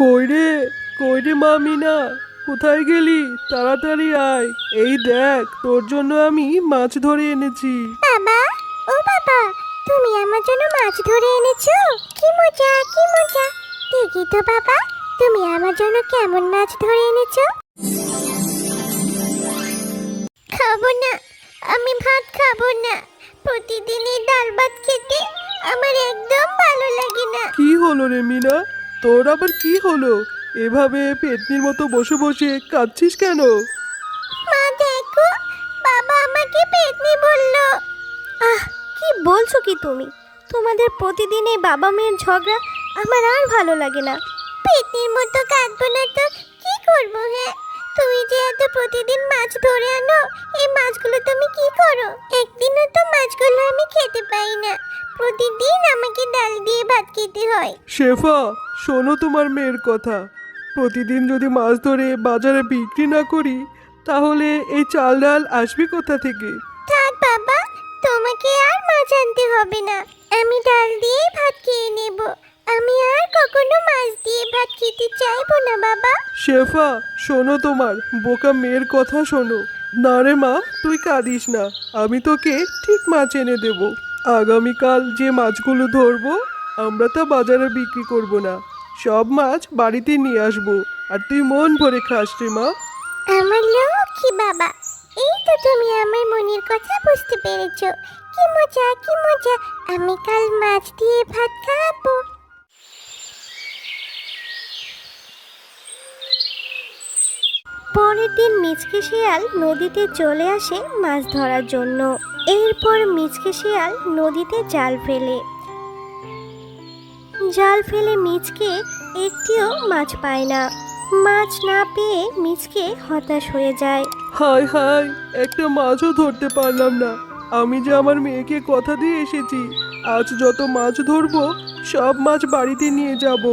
কই রে? কই রে মা মিনা কোথায় গেলি? তাড়াতাড়ি আয়। এই দেখ তোর জন্য আমি মাছ ধরে এনেছি। বাবা ও বাবা তুমি আমার জন্য মাছ ধরে এনেছো? কি মজা কি মজা। দেখি তো বাবা তুমি আমার জন্য কেমন মাছ ধরে এনেছো? খাব না আমি ভাত খাব না। প্রতিদিন এই ডাল ভাত খেতে আমার একদম ভালো লাগে না। কি হলো রে মিনা? তোর আবার কি হলো? এভাবে পেটনির মতো বসে বসে কাঁদছিস কেন? মা, দেখো, বাবা আমাকে পেতনি বলল। আহ, কি বলছো কি তুমি? তোমাদের প্রতিদিন এই বাবা মেয়ের ঝগড়া আমার আর ভালো লাগে না। পেতনির মতো কাঁদবো না তো কি করব হ্যাঁ? এত প্রতিদিন মাছ ধরে আনো। এই মাছগুলো তুমি কি করো? একদিনও তো মাছগুলো আমি খেতে পাই না। প্রতিদিন আমাকে ডাল দিয়ে ভাত খেতে হয়। শেফা শোনো তোমার মেয়ের কথা। প্রতিদিন যদি মাছ ধরে বাজারে বিক্রি না করি তাহলে এই চাল ডাল আসবে কোথা থেকে? থাক বাবা তোমাকে আর মাছ আনতে হবে না। আমি ডাল দিয়েই ভাত খেয়ে নেব। আমি আর কখনো মাছ দিয়ে ভাত খেতে চাইব না বাবা। শেফা শোনো তোমার বোকা মেয়ের কথা শোনো। না রে মা তুই কাঁদিস না। আমি তোকে ঠিক মাছ এনে দেব। আগামীকাল যে মাছগুলো ধরবো আমরা তা বাজারে বিক্রি করব না। সব মাছ বাড়িতে নিয়ে আসব। আর তুই মন ভরে খাস রে মা। আমার লক্ষ্মী বাবা এই তো তুমি আমার মনের কথা বুঝতে পেরেছ। কি মজা কি মজা। আমি কাল মাছ দিয়ে ভাত খাব। পরের দিন মিচকে শিয়াল নদীতে চলে আসে মাছ ধরার জন্য। এরপর মিচকে শিয়াল নদীতে জাল ফেলে। জাল ফেলে মিচকে একটিও মাছ পায় না। মাছ না পেয়ে মিচকে হতাশ হয়ে যায়। হায় হায় একটা মাছও ধরতে পারলাম না। আমি যে আমার মেয়েকে কথা দিয়ে এসেছি, আজ যত মাছ ধরবো, সব মাছ বাড়িতে নিয়ে যাব।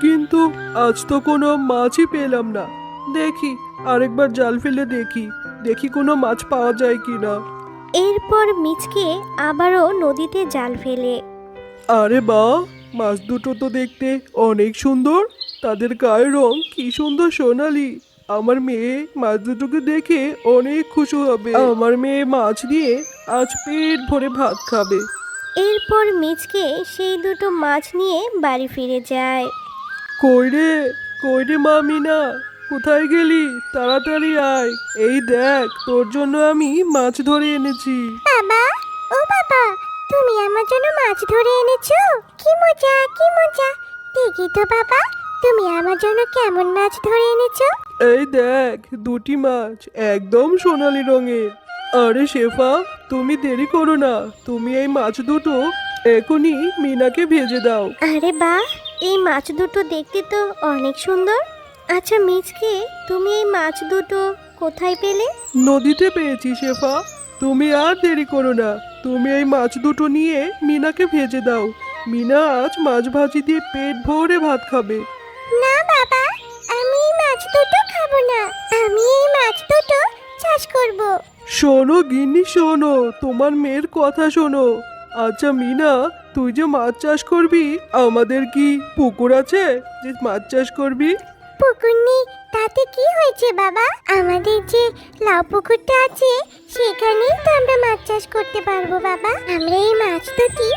কিন্তু আজ তো কোনো মাছই পেলাম না। দেখি আরেকবার জাল ফেলে দেখি দেখি কোনো মাছ পাওয়া যায় কি না এরপর মিচকে আবারও নদীতে জাল ফেলে। আরে বা মাছ দুটো তো দেখতে অনেক সুন্দর। তাদের গায়ের রং কি সুন্দর সোনালি। আমার মেয়ে মাছ দুটোকে দেখে অনেক খুশি হবে। আমার মেয়ে মাছ দিয়ে আজ পেট ভরে ভাত খাবে। এরপর মিচকে সেই দুটো মাছ নিয়ে বাড়ি ফিরে যায়। কই রে কই রে মা মিনা কোথায় গেলি? তাড়াতাড়ি আয়। এই দেখ তোর জন্য আমি মাছ ধরে এনেছি। বাবা ও বাবা তুমি আমার জন্য মাছ ধরে এনেছো? কি মজা কি মজা। দেখি তো বাবা তুমি আমার জন্য কেমন মাছ ধরে এনেছো? এই দেখ দুটি মাছ একদম সোনালি রঙের। আরে শেফা তুমি দেরি করো না। তুমি এই মাছ দুটো এখনই মিনাকে ভেজে দাও। আরে বাহ এই মাছ দুটো দেখতে তো অনেক সুন্দর। আচ্ছা মিচকে তুমি এই মাছ দুটো কোথায় পেলে? নদীতে পেয়েছি শেফা। তুমি আর দেরি করো না। তুমি এই মাছ দুটো নিয়ে মিনাকে ভেজে দাও। মিনা আজ মাছ ভাজি দিয়ে পেট ভরে ভাত খাবে। না বাবা আমি এই মাছ দুটো খাব না। আমি এই মাছ দুটো চাষ করব। শোনো গিন্নি শোনো। তোমার মেয়ের কথা শোনো। আচ্ছা মিনা তুই যে মাছ চাষ করবি আমাদের কি পুকুর আছে যে মাছ চাষ করবি? পুকুর নেই, তাতে কি হয়েছে বাবা? আমাদের যে লাউ পুকুরটা আছে, সেখানেই তো আমরা মাছ চাষ করতে পারব বাবা। আমরা এই মাছ দুটি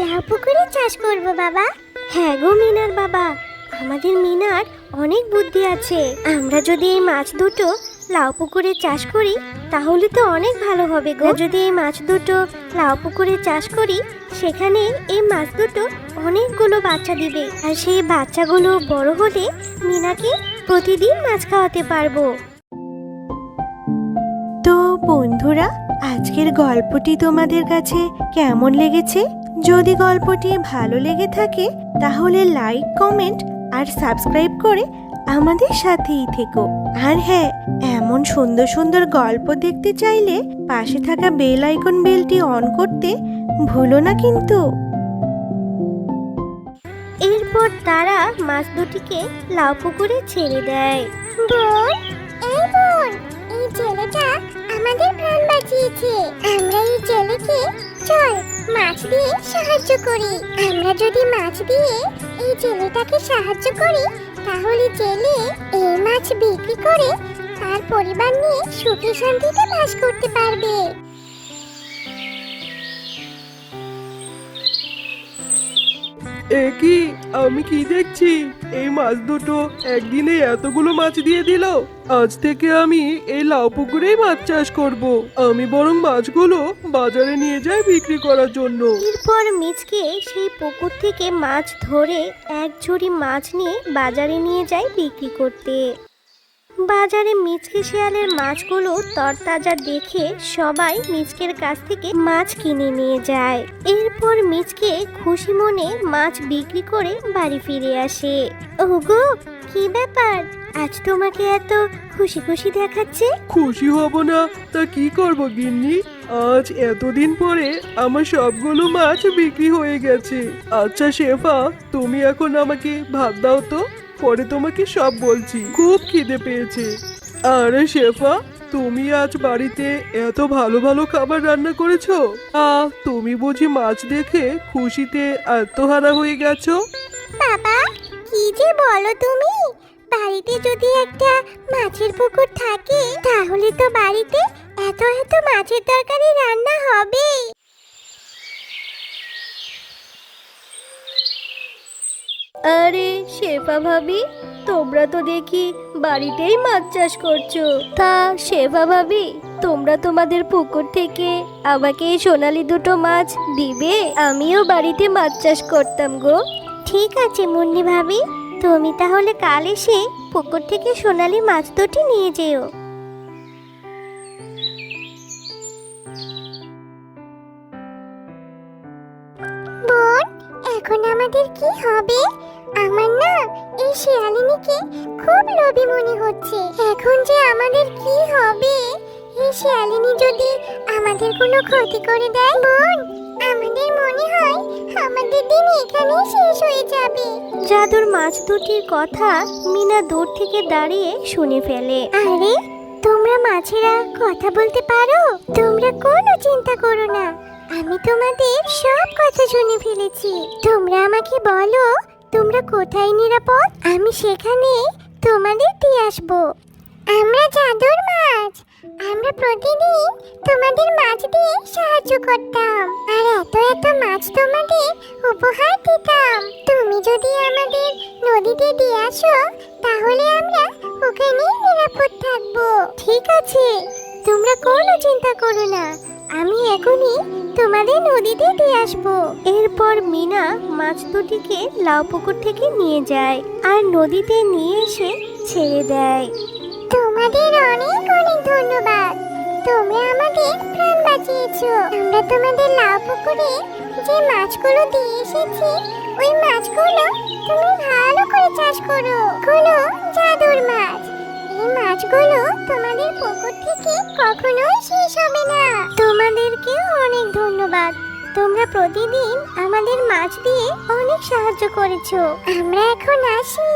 লাউ পুকুরে চাষ করব বাবা। হ্যাঁ গো মিনার বাবা, আমাদের মিনার অনেক বুদ্ধি আছে। আমরা যদি এই মাছ দুটো লাউ পুকুরে চাষ করি, তাহলে তো অনেক ভালো হবে গো। যদি এই মাছ দুটো লাউ পুকুরে চাষ করি, সেখানে এই মাছ দুটো অনেকগুলো বাচ্চা দিবে। আর সেই বাচ্চাগুলো বড় হলে মিনাকে প্রতিদিন মাছ খাওয়াতে পারব। তো বন্ধুরা, আজকের গল্পটি তোমাদের কাছে কেমন লেগেছে? যদি গল্পটি ভালো লেগে থাকে, তাহলে লাইক, কমেন্ট আর সাবস্ক্রাইব করে আমাদের সাথেই থেকো। আর হ্যাঁ এমন সুন্দর সুন্দর গল্প দেখতে চাইলে পাশে থাকা বেল আইকন বেলটি অন করতে ভুলো না কিন্তু। এরপর তারা মাছ দুটিকে লাউ পুকুরে ছেড়ে দেয়। বোন এই বোন এই ছেলেটা আমাদের প্রাণ বাঁচিয়েছে। আমরা এই ছেলেকে চল মাছ দিয়ে সাহায্য করি। আমরা যদি মাছ দিয়ে এই ছেলেটাকে সাহায্য করি তাহলে জেলে এই মাছ বিক্রি করে তার পরিবার নিয়ে সুখে শান্তিতে বাস করতে পারবে। এ কি? আমি কি দেখছি? এই মাছ দুটো একদিনে এতগুলো মাছ দিয়ে দিল। আজ থেকে আমি এই লাউ পুকুরেই মাছ চাষ করব। আমি বরং মাছগুলো বাজারে নিয়ে যাই বিক্রি করার জন্য। এরপর মিচকে সেই পুকুর থেকে মাছ ধরে এক ঝুড়ি মাছ নিয়ে বাজারে নিয়ে যায় বিক্রি করতে। বাজারে মিচকে শিয়ালের মাছগুলো তরতাজা দেখে সবাই মিচকের কাছ থেকে মাছ কিনে নিয়ে যায়। এরপর মিচকে খুশি মনে মাছ বিক্রি করে বাড়ি ফিরে আসে। ওগো, কি ব্যাপার? আজ তোমাকে এত খুশি খুশি দেখাচ্ছে? খুশি হব না, তা কি করব গিন্নি? আজ এতদিন পরে আমার সবগুলো মাছ বিক্রি হয়ে গেছে। আচ্ছা শেফা, তুমি এখন আমাকে ভাত দাও তো। পরে তোমাকে সব বলছি। খুব খিদে পেয়েছে। আরে শেফা তুমি আজ বাড়িতে এত ভালো ভালো খাবার রান্না করেছ? আ তুমি বুঝি মাছ দেখে খুশিতে আত্মহারা হয়ে গেছো? বাবা কি যে বলো তুমি? বাড়িতে যদি একটা মাছের পুকুর থাকে তাহলে তো বাড়িতে এত এত মাছের তরকারি রান্না হবে। আরে শেফা ভাবি, তোমরা তো দেখি বাড়িতেই মাছ চাষ করছ। তা শেফা ভাবি, তোমরা তোমাদের পুকুর থেকে আমাকে এই সোনালি দুটো মাছ দিবে? আমিও বাড়িতে মাছ চাষ করতাম গো। ঠিক আছে মুন্নি ভাবি, তুমি তাহলে কাল এসে পুকুর থেকে সোনালি মাছ দুটি নিয়ে যেও। এখন আমাদের কি হবে? আমার না এই শিয়ালিনীকে খুব লোভী মনে হচ্ছে। এখন যে আমাদের কি হবে? এই শিয়ালিনী যদি আমাদের কোনো ক্ষতি করে দেয় বোন আমাদের মনে হয় আমাদের দিন এখানেই শেষ হয়ে যাবে। জাদুর মাছ দুটির কথা মিনা দূর থেকে দাঁড়িয়ে শুনে ফেলে। আরে তোমরা মাছেরা কথা বলতে পারো? তোমরা কোনো চিন্তা করো না। আমি তোমাদের সব কথা শুনে ফেলেছি। তোমরা আমাকে বলো, তোমরা কোথায় নিরাপদ? আমি সেখানে তোমাদের দিয়ে আসব। আমরা জাদুর মাছ। আমরা প্রতিদিন তোমাদের মাছ দিয়ে সাহায্য করতাম। আর এত এত মাছ তোমাদের উপহার দিতাম। তুমি যদি আমাদের নদীতে দিয়ে আসো, তাহলে আমরা ওখানেই নিরাপদ থাকব। ঠিক আছে। তোমরা কোনো চিন্তা করো না। আমি এখনই তোমাদের নদীতে দিয়ে আসব। এরপর মিনা মাছ দুটিকে লাউ পুকুর থেকে নিয়ে যায় আর নদীতে নিয়ে এসে ছেড়ে দেয়। তোমাদের অনেক অনেক ধন্যবাদ। তোমরা আমাদের প্রাণ বাঁচিয়েছো। আমরা তোমাদের লাউ পুকুরে যে মাছগুলো দিয়ে এসেছি, ওই মাছগুলো তুমি ভালো করে চাষ করো। গুলো জাদুর মাছ। এই মাছগুলো তোমাদের পুকুর থেকে কখনোই ধন্যবাদ। তোমরা প্রতিদিন আমাদের মাছ দিয়ে অনেক সাহায্য করেছ। আমরা এখন আসি